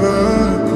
da da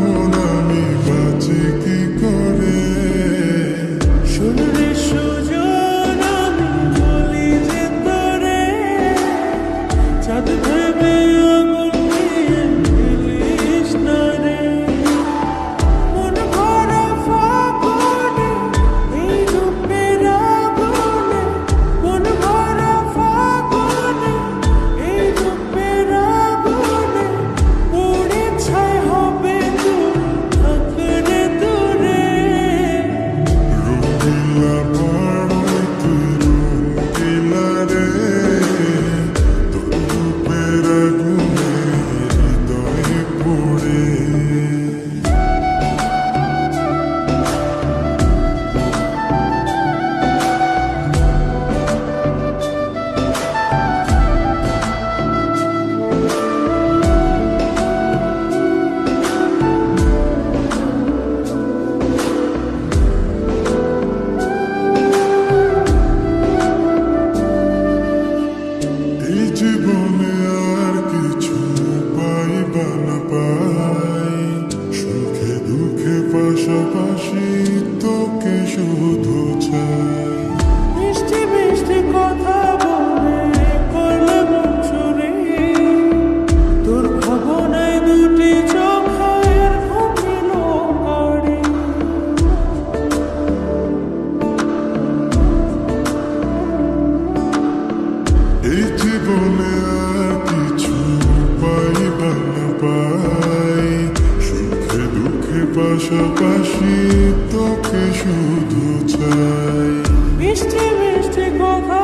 পড়ে to তোমাকে শুধু চাই পাশাপাশি তোকে শুধু চাই। মিষ্টি মিষ্টি কথা